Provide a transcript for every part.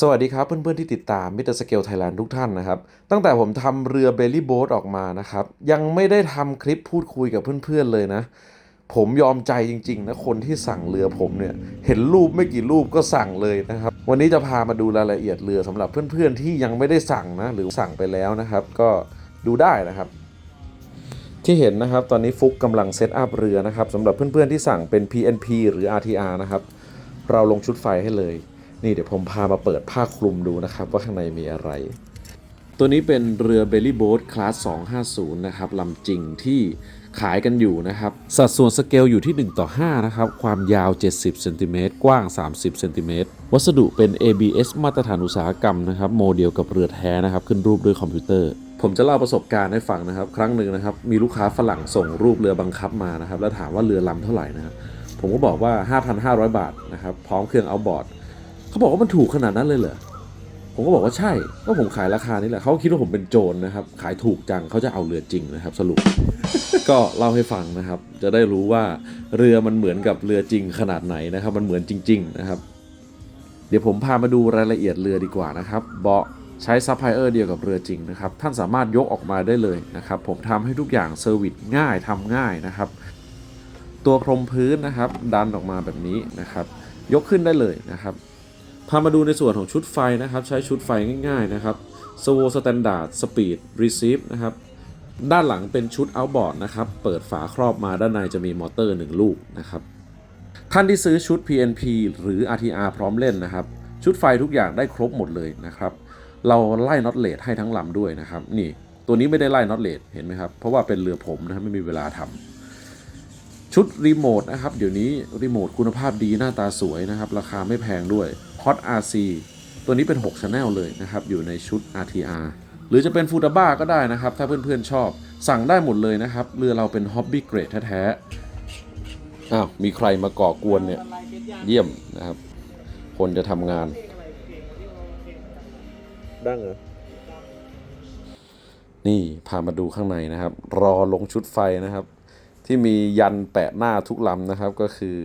สวัสดีครับเพื่อนๆที่ติดตามมิเตอร์สเกลไทยแลนด์ทุกท่านนะครับ ตั้งแต่ผมทำเรือเบลลี่โบ๊ทออกมานะครับ ยังไม่ได้ทำคลิปพูดคุยกับเพื่อนๆเลยนะ ผมยอมใจจริงๆนะคนที่สั่งเรือผมเนี่ย เห็นรูปไม่กี่รูปก็สั่งเลยนะครับ วันนี้จะพามาดูรายละเอียดเรือสำหรับเพื่อนๆที่ยังไม่ได้สั่งนะหรือสั่งไปแล้วนะครับ ก็ดูได้นะครับ ที่เห็นนะครับตอนนี้ฟุกกำลังเซตอัพเรือนะครับสำหรับเพื่อนๆที่สั่งเป็น PNP หรือ RTR นะครับเราลงชุดไฟให้เลย นี่เดี๋ยวผมพามาเปิดผ้าคลุมดูนะครับ ว่าข้างในมีอะไร ตัวนี้เป็นเรือ Belly Boat คลาส 250 นะครับลำจริงที่ขายกันอยู่นะครับ สัดส่วนสเกลอยู่ที่ 1 ต่อ 5 นะครับ ความยาว 70เซนติเมตรกว้าง 30เซนติเมตรวัสดุเป็น ABS มาตรฐานอุตสาหกรรมนะครับ โมเดลกับเรือแท้นะครับ ขึ้นรูปด้วยคอมพิวเตอร์ ผมจะเล่าประสบการณ์ให้ฟังนะครับ ครั้งหนึ่งนะครับ มีลูกค้าฝรั่งส่งรูปเรือบังคับมานะครับ แล้วถามว่าเรือลำเท่าไหร่นะครับผมก็บอกว่า 5,500 บาทนะครับ พร้อมเครื่องเอาบอร์ด เขาบอกว่ามันถูกขนาดนั้นเลยเหรอผมก็บอกว่าใช่ก็ผมขายราคานี้แหละเขาคิดว่าผมเป็นโจรนะครับ ขายถูกจังเขาจะเอาเรือจริงนะครับ สรุป ก็เล่าให้ฟังนะครับ จะได้รู้ว่าเรือมันเหมือนกับเรือจริงขนาดไหนนะครับ มันเหมือนจริง ๆ นะครับ เดี๋ยวผมพามาดูรายละเอียดเรือดีกว่านะครับ เบาะใช้ซัพพลายเออร์เดียวกับเรือจริงนะครับ ท่านสามารถยกออกมาได้เลยนะครับ ผมทำให้ทุกอย่างเซอร์วิสง่ายทำง่ายนะครับ ตัวพรมพื้นนะครับ ดันออกมาแบบนี้นะครับ ยกขึ้นได้เลยนะครับ พามาดูในส่วนของชุดไฟนะครับ ใช้ชุดไฟง่าย ๆ นะครับ s w o Standard Speed Receive นะครับ ด้านหลังเป็นชุด outboard นะครับ เปิดฝาครอบมาด้านในจะมีมอเตอร์ 1 ลูกนะครับ ท่านที่ซื้อชุด PNP หรือ RTR พร้อมเล่นนะครับ ชุดไฟทุกอย่างได้ครบหมดเลยนะครับ เราไล่น็อตเลดให้ทั้งลำด้วยนะครับ นี่ตัวนี้ไม่ได้ไล่น็อตเลดเห็นไหมครับ เพราะว่าเป็นเรือผมนะครับไม่มีเวลาทำชุดรีโมทนะครับ เดี๋ยวนี้รีโมทคุณภาพดีหน้าตาสวยนะครับ ราคาไม่แพงด้วย Hot RC ตัวนี้เป็น 6 Channel เลยนะครับ อยู่ในชุด RTR หรือจะเป็นฟูตาบ้าก็ได้นะครับ ถ้าเพื่อนๆชอบ สั่งได้หมดเลยนะครับ เรือเราเป็น Hobby Grade แท้ๆ อ้าว มีใครมาก่อกวนเนี่ย เยี่ยมนะครับ คนจะทำงาน ดังเหรอ นี่พามาดูข้างในนะครับ รอลงชุดไฟนะครับ ที่มียันแปะหน้าทุกลำนะครับ ก็คือ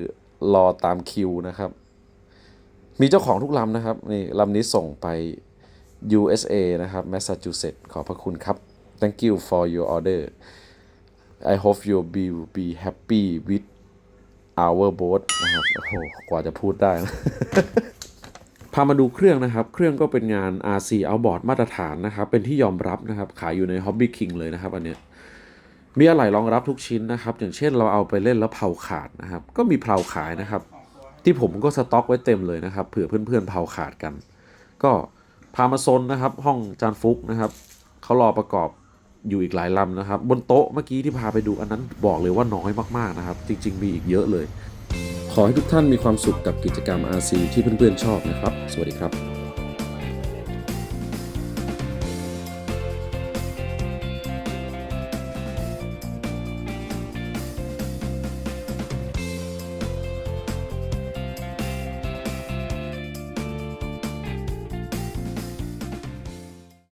รอตามคิวนะครับ มีเจ้าของทุกลำนะครับนี่ลำนี้ส่งไป USA นะครับ Massachusetts ขอบพระคุณครับ thank you for your order I hope you will be happy with our boat นะครับโอ้โหกว่าจะพูดได้นะพามาดูเครื่องนะครับ เครื่องก็เป็นงาน RC Outboard มาตรฐานนะครับ เป็นที่ยอมรับนะครับ ขายอยู่ใน Hobby King เลยนะครับ อันเนี้ยมีอะไหล่รองรับทุกชิ้นนะครับ อย่างเช่นเราเอาไปเล่นแล้วเพลาขาดนะครับ ก็มีเพลาขายนะครับ ที่ผมก็สต็อกไว้เต็มเลยนะครับเผื่อเพื่อนๆเผาขาดกัน ก็พามาโซนนะครับ ห้องจานฟุกนะครับเขารอประกอบอยู่อีกหลายลำนะครับ บนโต๊ะเมื่อกี้ที่พาไปดูอันนั้นบอกเลยว่าน้อยมากๆนะครับ จริง ๆ มีอีกเยอะเลย ขอให้ทุกท่านมีความสุขกับกิจกรรม RC ที่เพื่อนๆชอบนะครับ สวัสดีครับ